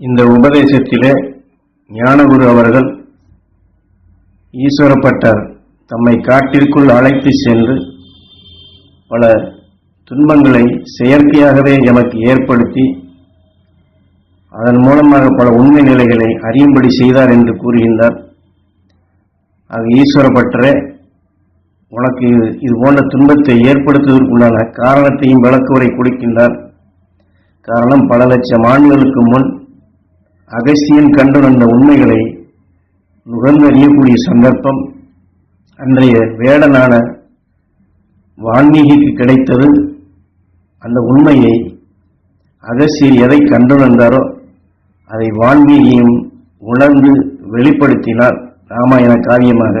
இந்த உபதேசத்திலே ஞானகுரு அவர்கள் ஈஸ்வரப்பட்டார் தம்மை காட்டிற்குள் அழைத்து சென்று பல துன்பங்களை செயற்கையாகவே எமக்கு ஏற்படுத்தி அதன் மூலமாக பல உண்மை நிலைகளை அறியும்படி செய்தார் என்று கூறுகின்றார். அது ஈஸ்வரப்பட்டரே உனக்கு இது இது போன்ற துன்பத்தை ஏற்படுத்துவதற்குண்டான காரணத்தையும் விளக்குவரை கொடுக்கின்றார். காரணம் பல லட்சம் ஆண்டுகளுக்கு முன் அகசியன் கண்டு வந்த உண்மைகளை நுகர்ந்தறியக்கூடிய சந்தர்ப்பம் அன்றைய வேடனான வான்மீகிக்கு கிடைத்தது. அந்த உண்மையை அகசியர் எதை கண்டுணர்ந்தாரோ அதை வான்மீகியும் உணர்ந்து வெளிப்படுத்தினார் ராமாயண காவியமாக.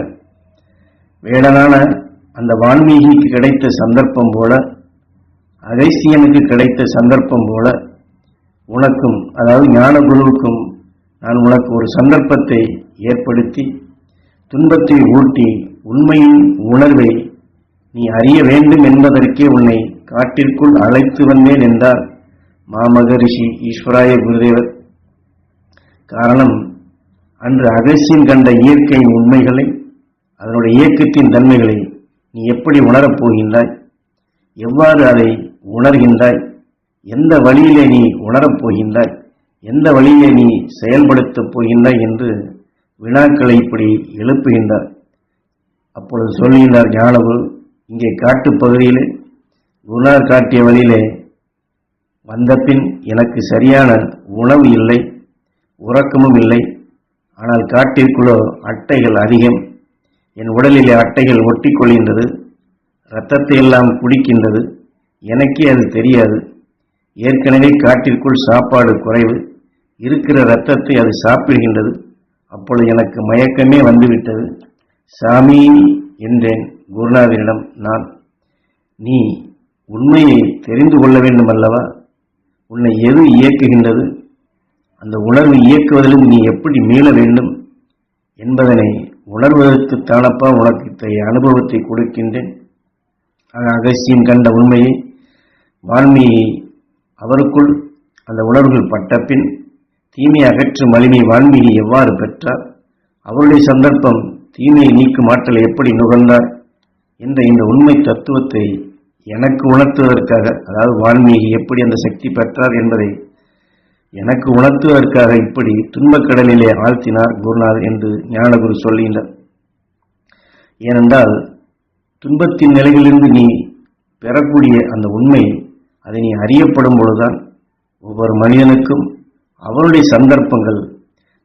வேடனான அந்த வான்மீகிக்கு கிடைத்த சந்தர்ப்பம் போல அகைசியனுக்கு கிடைத்த சந்தர்ப்பம் போல உனக்கும் அதாவது ஞான குருவுக்கும் நான் உனக்கு ஒரு சந்தர்ப்பத்தை ஏற்படுத்தி துன்பத்தை ஊட்டி உண்மையின் உணர்வை நீ அறிய வேண்டும் என்பதற்கே உன்னை காட்டிற்குள் அழைத்து வந்தேன் என்றார் மாமகரிஷி ஈஸ்வராய குருதேவர். காரணம் அன்று அகசியம் கண்ட இயற்கையின் உண்மைகளை அதனுடைய இயக்கத்தின் தன்மைகளை நீ எப்படி உணரப் போகின்றாய்? எவ்வாறு அதை உணர்கின்றாய்? எந்த வழியிலே நீ உணரப் போகின்றாய்? எந்த வழியிலே நீ செயல்படுத்தப் போகின்றாய் என்று வினாக்களை இப்படி எழுப்புகின்றார். அப்பொழுது சொல்லுகின்றார் ஞானவு இங்கே காட்டு பகுதியிலே குருநார் காட்டிய வழியிலே வந்தபின் எனக்கு சரியான உணவு இல்லை உறக்கமும் இல்லை. ஆனால் காட்டிற்குள்ளோ அட்டைகள் அதிகம். என் உடலிலே அட்டைகள் ஒட்டி கொள்கின்றது இரத்தத்தை எல்லாம் குடிக்கின்றது. எனக்கே அது தெரியாது. ஏற்கனவே காட்டிற்குள் சாப்பாடு குறைவு இருக்கிற இரத்தத்தை அது சாப்பிடுகின்றது. அப்பொழுது எனக்கு மயக்கமே வந்துவிட்டது. சாமி என்றேன் குருநாதனிடம் நான். நீ உண்மையை தெரிந்து கொள்ள வேண்டும் அல்லவா உன்னை எது இயக்குகின்றது? அந்த உணர்வு இயக்குவதிலும் நீ எப்படி மீள வேண்டும்? என்பதனை உணர்வதற்கு தானப்பா உனக்கு இத்தகைய அனுபவத்தை கொடுக்கின்றேன். ஆக அகசியம் கண்ட உண்மையை வான்மையை அவருக்குள் அந்த உணர்வுகள் பட்டபின் தீமை அகற்றும் வலிமை வான்மீகி எவ்வாறு பெற்றார்? அவருடைய சந்தர்ப்பம் தீமையை நீக்கும் ஆற்றலை எப்படி நுகர்ந்தார்? என்ற இந்த உண்மை தத்துவத்தை எனக்கு உணர்த்துவதற்காக அதாவது வான்மீகி எப்படி அந்த சக்தி பெற்றார் என்பதை எனக்கு உணர்த்துவதற்காக இப்படி துன்பக் கடலிலே ஆழ்த்தினார் குருநாதர் என்று ஞானகுரு சொல்லுகின்றார் ஏனென்றால் துன்பத்தின் நிலையிலிருந்து நீ பெறக்கூடிய அந்த உண்மை அதை நீ அறியப்படும் பொழுதுதான் ஒவ்வொரு மனிதனுக்கும் அவனுடைய சந்தர்ப்பங்கள்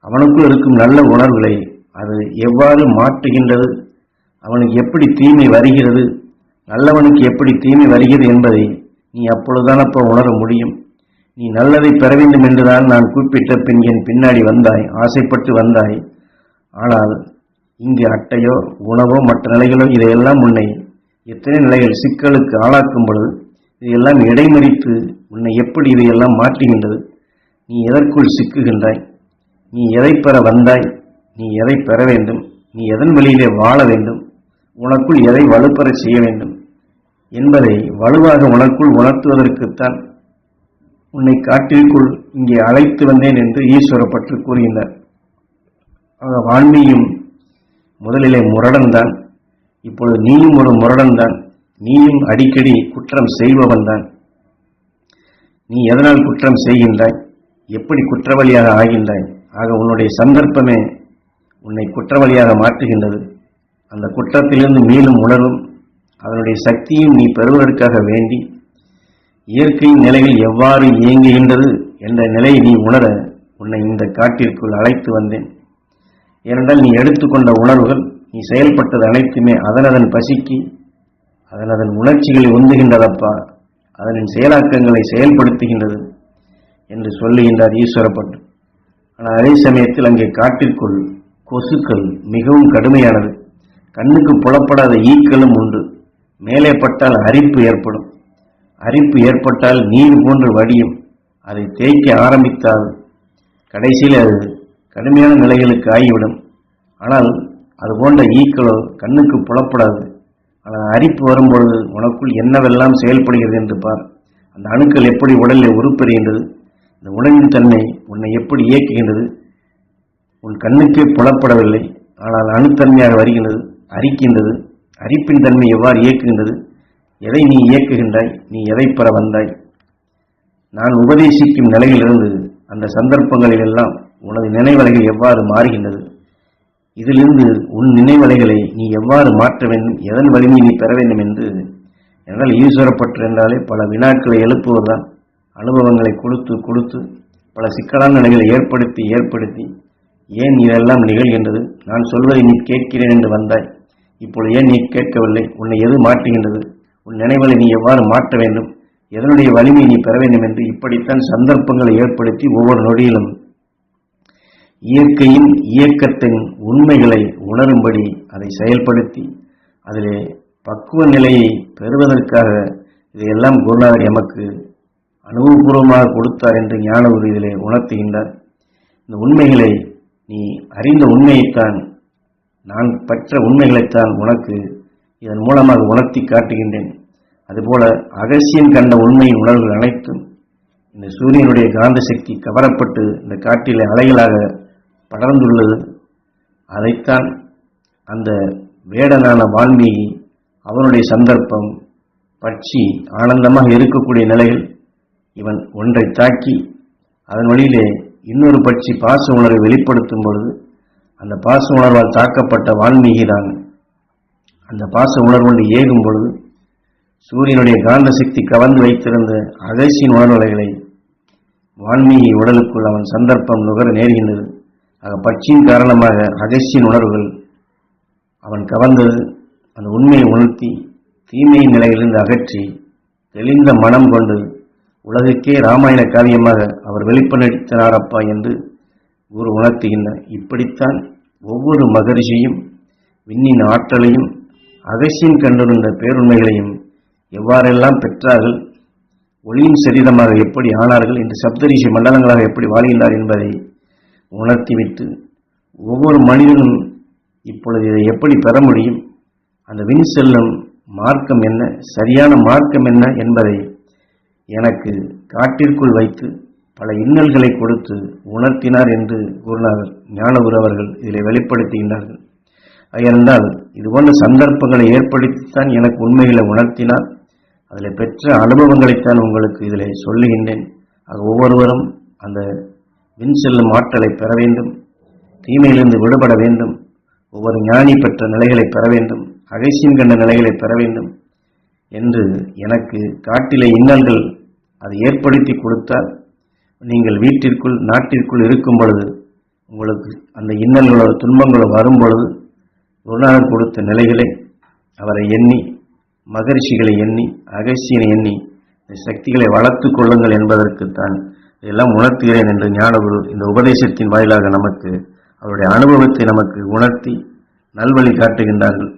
அவனுக்குள் இருக்கும் நல்ல உணர்வுகளை அது எவ்வாறு மாற்றுகின்றது அவனுக்கு எப்படி தீமை வருகிறது நல்லவனுக்கு எப்படி தீமை வருகிறது என்பதை நீ அப்பொழுதுதான் அப்போ உணர முடியும். நீ நல்லதை பெற வேண்டும் என்றுதான் நான் கூப்பிட்ட பின் என் பின்னாடி வந்தாய் ஆசைப்பட்டு வந்தாய். ஆனால் இங்கு அட்டையோ உணவோ மற்ற நிலைகளோ இதையெல்லாம் உன்னை எத்தனை நிலைகள் சிக்கலுக்கு ஆளாக்கும் பொழுது இதையெல்லாம் இடைமறித்து உன்னை எப்படி இதையெல்லாம் மாற்றுகின்றது? நீ எதற்குள் சிக்குகின்றாய்? நீ எதை பெற வந்தாய்? நீ எதை பெற வேண்டும்? நீ எதன் வழியிலே வாழ வேண்டும்? உனக்குள் எதை வலுப்பெற செய்ய வேண்டும்? என்பதை வலுவாக உனக்குள் உணர்த்துவதற்குத்தான் உன்னை காட்டிற்குள் இங்கே அழைத்து வந்தேன் என்று ஈஸ்வரப்பற்று கூறுகின்றார். ஆக வான்மியும் முதலிலே முரடன்தான். இப்பொழுது நீயும் ஒரு முரடன்தான். நீயும் அடிக்கடி குற்றம் செய்பவன்தான் நீ எதனால் குற்றம் செய்கின்றாய்? எப்படி குற்றவாளியாக ஆகின்றாய்? ஆக உன்னுடைய சந்தர்ப்பமே உன்னை குற்றவாளியாக மாற்றுகின்றது. அந்த குற்றத்திலிருந்து மீளும் உணரும் அதனுடைய சக்தியும் நீ பெறுவதற்காக வேண்டி இயற்கையின் நிலையில் எவ்வாறு இயங்குகின்றது என்ற நிலையை நீ உணர உன்னை இந்த காட்டிற்குள் அழைத்து வந்தேன். ஏனென்றால் நீ எடுத்துக்கொண்ட உணர்வுகள் நீ செயல்பட்டது அனைத்துமே அதனதன் பசிக்கு அதனதன் உணர்ச்சிகளை உந்துகின்றதப்பா அதனின் செயலாக்கங்களை செயல்படுத்துகின்றது என்று சொல்லுகின்றார் ஈஸ்வரப்பட்டு. ஆனால் அதே சமயத்தில் அங்கே காட்டிற்குள் கொசுக்கள் மிகவும் கடுமையானது. கண்ணுக்கு புலப்படாத ஈக்களும் உண்டு. மேலே பட்டால் அரிப்பு ஏற்படும். அரிப்பு ஏற்பட்டால் நீர் போன்று வடியும். அதை தேய்க்க ஆரம்பித்தால் கடைசியில் அது கடுமையான நிலைகளுக்கு ஆகிவிடும். ஆனால் அது போன்ற ஈக்களோ கண்ணுக்கு புலப்படாது. அரிப்பு வரும்பொழுது உனக்குள் என்னவெல்லாம் செயல்படுகிறது என்று பார். அந்த அணுக்கள் எப்படி உடலில் உருப்பெறுகின்றது? இந்த உணவின் தன்மை உன்னை உன்னை எப்படி இயக்குகின்றது? உன் கண்ணுக்கே புலப்படவில்லை ஆனால் அணுத்தன்மையாக வருகின்றது அரிக்கின்றது. அரிப்பின் தன்மை எவ்வாறு இயக்குகின்றது? எதை நீ இயக்குகின்றாய்? நீ எதை பெற வந்தாய்? நான் உபதேசிக்கும் நிலையிலிருந்து அந்த சந்தர்ப்பங்களில் எல்லாம் உனது நினைவலைகள் எவ்வாறு மாறுகின்றது? இதிலிருந்து உன் நினைவலைகளை நீ எவ்வாறு மாற்ற வேண்டும் எதன் வலிமையை நீ பெற வேண்டும் என்று என்னால் ஈஸ்வரப்பற்று என்றாலே பல வினாக்களை எழுப்புவதுதான். அனுபவங்களை கொடுத்து கொடுத்து பல சிக்கலான நிலைகளை ஏற்படுத்தி ஏற்படுத்தி ஏன் இதெல்லாம் நிகழ்கின்றது? நான் சொல்வதை நீ கேட்கிறேன் என்று வந்தாய். இப்பொழுது ஏன் நீ கேட்கவில்லை? உன்னை எது மாற்றுகின்றது? உன் நினைவுகளை நீ எவ்வாறு மாற்ற வேண்டும்? எதனுடைய வலிமையை நீ பெற வேண்டும் என்று இப்படித்தான் சந்தர்ப்பங்களை ஏற்படுத்தி ஒவ்வொரு நொடியிலும் இயற்கையின் இயக்கத்தின் உண்மைகளை உணரும்படி அதை செயல்படுத்தி அதிலே பக்குவ நிலையை பெறுவதற்காக இதையெல்லாம் குருநாதர் எமக்கு அனுபவபூர்வமாக கொடுத்தார் என்று ஞான குரு இதிலே உணர்த்துகின்றார். இந்த உண்மைகளை நீ அறிந்த உண்மையைத்தான் நான் பெற்ற உண்மைகளைத்தான் உனக்கு இதன் மூலமாக உணர்த்தி காட்டுகின்றேன். அதுபோல அகசியம் கண்ட உண்மையின் உணர்வுகள் அனைத்தும் இந்த சூரியனுடைய காந்த சக்தி கவரப்பட்டு இந்த காட்டிலே அலைகளாக படர்ந்துள்ளது. அதைத்தான் அந்த வேடனான வால்மீகி அவனுடைய சந்தர்ப்பம் பட்சி ஆனந்தமாக இருக்கக்கூடிய நிலையில் இவன் ஒன்றை தாக்கி அதன் வழியிலே இன்னொரு பட்சி பாச உணர்வை வெளிப்படுத்தும் பொழுது அந்த பாச உணர்வால் தாக்கப்பட்ட வால்மீகி தான் அந்த பாச உணர்வுண்டு ஏகும் பொழுது சூரியனுடைய காந்த சக்தி கவர்ந்து வைத்திருந்த அகசியின் உணர்வலைகளை வான்மீகி உடலுக்குள் அவன் சந்தர்ப்பம் நுகர நேர்கின்றது. பட்சியின் காரணமாக அகசியின் உணர்வுகள் அவன் கவர்ந்தது அந்த உண்மையை உணர்த்தி தீமையின் நிலையிலிருந்து அகற்றி தெளிந்த மனம் கொண்டு உலகுக்கே ராமாயண காவியமாக அவர் வெளிப்படுத்தினாரப்பா என்று குரு உணர்த்துகின்றார் இப்படித்தான் ஒவ்வொரு மகரிஷியும் விண்ணின் ஆற்றலையும் அகசியம் கண்டிருந்த பேருண்மைகளையும் எவ்வாறெல்லாம் பெற்றார்கள் ஒளியின் சரீரமாக எப்படி ஆனார்கள் இந்த சப்தரிஷி மண்டலங்களாக எப்படி வாழ்கின்றார் என்பதை உணர்த்திவிட்டு ஒவ்வொரு மனிதனும் இப்பொழுது இதை எப்படி பெற முடியும்? அந்த விண் செல்லும் மார்க்கம் என்ன? சரியான மார்க்கம் என்ன என்பதை எனக்கு காட்டிற்குள் வைத்து பல இன்னல்களை கொடுத்து உணர்த்தினார் என்று குருநாதர் ஞானகுரு அவர்கள் இதில் வெளிப்படுத்துகின்றார்கள். ஏனென்றால் இது போன்ற சந்தர்ப்பங்களை ஏற்படுத்தித்தான் எனக்கு உண்மைகளை உணர்த்தினார். அதில் பெற்ற அனுபவங்களைத்தான் உங்களுக்கு இதில் சொல்லுகின்றேன். அது ஒவ்வொருவரும் அந்த வின் செல்லும் ஆற்றலை பெற வேண்டும். தீமையிலிருந்து விடுபட வேண்டும். ஒவ்வொரு ஞானி பெற்ற நிலைகளை பெற வேண்டும். அகைசியம் கண்ட நிலைகளை பெற வேண்டும் என்று எனக்கு காட்டிலே இன்னல்கள் அதை ஏற்படுத்தி கொடுத்தால் நீங்கள் வீட்டிற்குள் நாட்டிற்குள் இருக்கும் பொழுது உங்களுக்கு அந்த இன்னல்களோ துன்பங்களோ வரும் பொழுது குருநாதர் கொடுத்த நிலைகளை அவரை எண்ணி மகரிஷிகளை எண்ணி அகசியனை எண்ணி சக்திகளை வளர்த்து கொள்ளுங்கள் என்பதற்குத்தான் இதெல்லாம் உணர்த்துகிறேன் என்று ஞானகுரு இந்த உபதேசத்தின் வாயிலாக நமக்கு அவருடைய அனுபவத்தை நமக்கு உணர்த்தி நல்வழி காட்டுகின்றார்கள்.